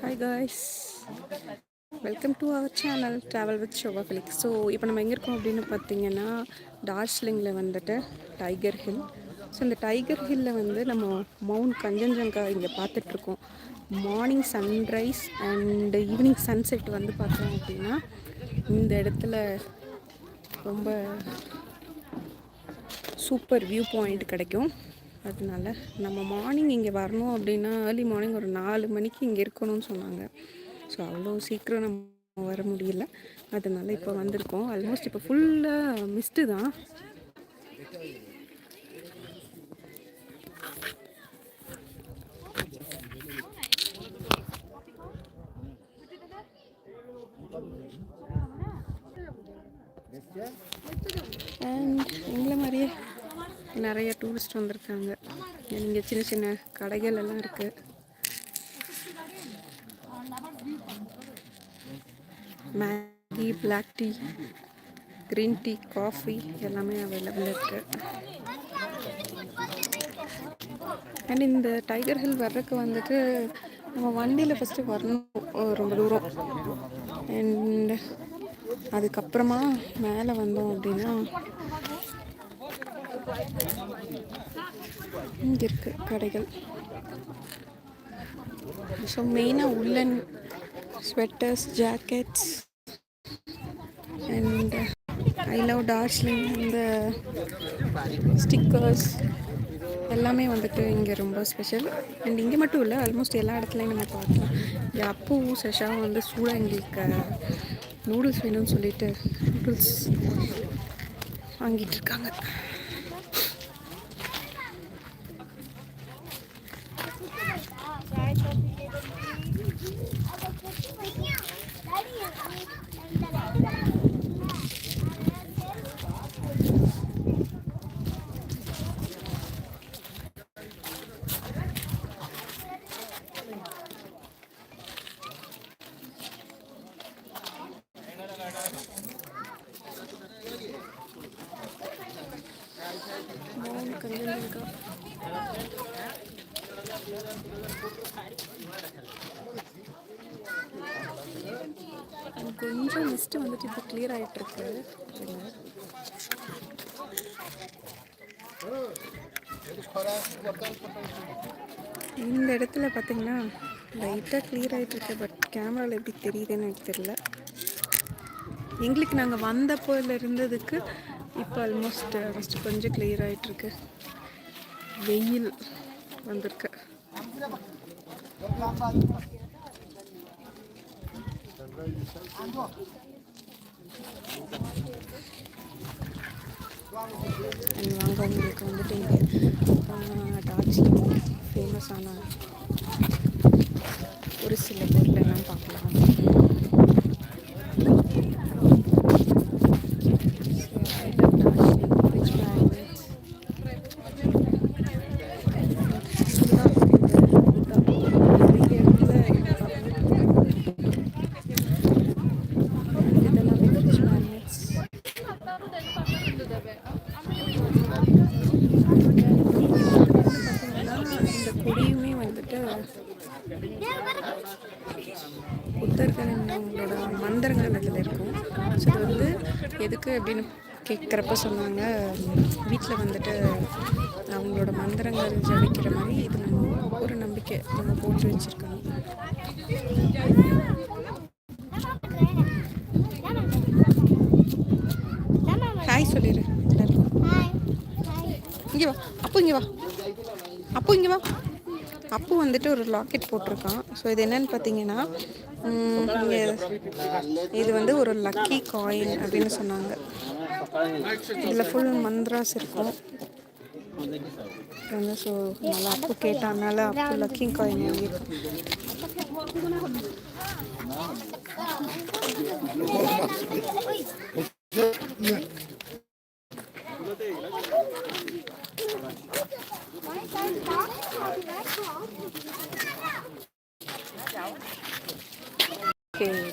Hi guys welcome to our channel travel with Shobha Felix so இப்போ நம்ம எங்கே இருக்கோம் அப்படின்னு பார்த்தீங்கன்னா டார்ஜிலிங்கில் வந்துட்டு டைகர் ஹில் ஸோ இந்த டைகர் ஹில்லில் வந்து நம்ம மவுண்ட் கஞ்சன்ஜங்கா இங்கே பார்த்துட்ருக்கோம் morning sunrise and evening sunset வந்து பார்த்தோம் அப்படின்னா இந்த இடத்துல ரொம்ப சூப்பர் வியூ பாயிண்ட் கிடைக்கும். அதனால நம்ம மார்னிங் இங்கே வரணும் அப்படின்னா ஏர்லி மார்னிங் ஒரு நாலு மணிக்கு இங்கே இருக்கணும்னு சொன்னாங்க. ஸோ அவ்வளோ சீக்கிரம் நம்ம வர முடியல. அதனால இப்போ வந்திருக்கோம். ஆல்மோஸ்ட் இப்போ ஃபுல்லாக மிஸ்டு தான். அண்ட் எங்களை நிறைய டூரிஸ்ட் வந்திருக்காங்க. இங்கே சின்ன சின்ன கடைகள் எல்லாம் இருக்கு. Maggi black tea green tea coffee எல்லாமே அவைலபிள் இருக்கு. அண்ட் இந்த டைகர் ஹில் வர்றதுக்கு வந்துட்டு நம்ம வண்டியில் ஃபஸ்ட்டு வரணும். ரொம்ப தூரம். அண்ட் அதுக்கப்புறமா மேலே வந்தோம் அப்படின்னா இங்கே இருக்கு கடைகள் ஸோ மெயினாக உள்ளன் sweaters jackets and I love Darjeeling இந்த ஸ்டிக்கர்ஸ் எல்லாமே வந்துட்டு இங்கே ரொம்ப ஸ்பெஷல் அண்ட் இங்கே மட்டும் இல்லை ஆல்மோஸ்ட் எல்லா இடத்துலையும் நம்ம பார்க்கலாம் இங்கே அப்பவும் சஷாவும் வந்து சூடாக எங்களுக்கு நூடுல்ஸ் வேணும்னு சொல்லிட்டு நூடுல்ஸ் வாங்கிட்டு இருக்காங்க. மவுண்ட் கஞ்சன்ஜங்கா And கொஞ்சம் மிஸ்ட் வந்துட்டு இப்போ கிளியர் ஆகிட்டு இருக்கு இந்த இடத்துல பார்த்தீங்கன்னா லைட்டாக கிளியர் ஆகிட்டுருக்கு பட் கேமராவில் எப்படி தெரியுதுன்னு எனக்கு தெரியல. எங்களுக்கு நாங்கள் வந்தப்போல இருந்ததுக்கு இப்போ ஆல்மோஸ்ட் ஃபஸ்ட்டு uh, கொஞ்சம் கிளியர் ஆகிட்டுருக்கு வெயில் வந்திருக்கு. And வாங்க உங்களுக்கு வந்துட்டு இங்கே டார்ஜிலிங் ஃபேமஸான ஒரு சில பொருள். புத்தர்களோட மந்திரங்கள் அதில் இருக்கும். ஸோ இது வந்து எதுக்கு அப்படின்னு கேட்குறப்ப சொன்னாங்க. வீட்டில் வந்துட்டு அவங்களோட மந்திரங்கள் ஜபிக்கிற மாதிரி இது நம்ம ஒரு நம்பிக்கை நம்ம போட்டு வச்சுருக்கணும். ஹாய் சொல்லிடு எல்லாருக்கும். இங்கே வா. அப்போ இங்கே வா. அப்போ இங்கே வா. அப்போ வந்துட்டு ஒரு லாக்கெட் போட்டிருக்கான். ஸோ இது என்னன்னு பார்த்தீங்கன்னா இது வந்து ஒரு லக்கி காயின் அப்படின்னு சொன்னாங்க. இதில் ஃபுல் மந்த்ராஸ் இருக்கும். வந்து ஸோ நல்லா அப்போ கேட்டனால அப்போ லக்கி காயின் வாங்கியிருக்கோம் 给。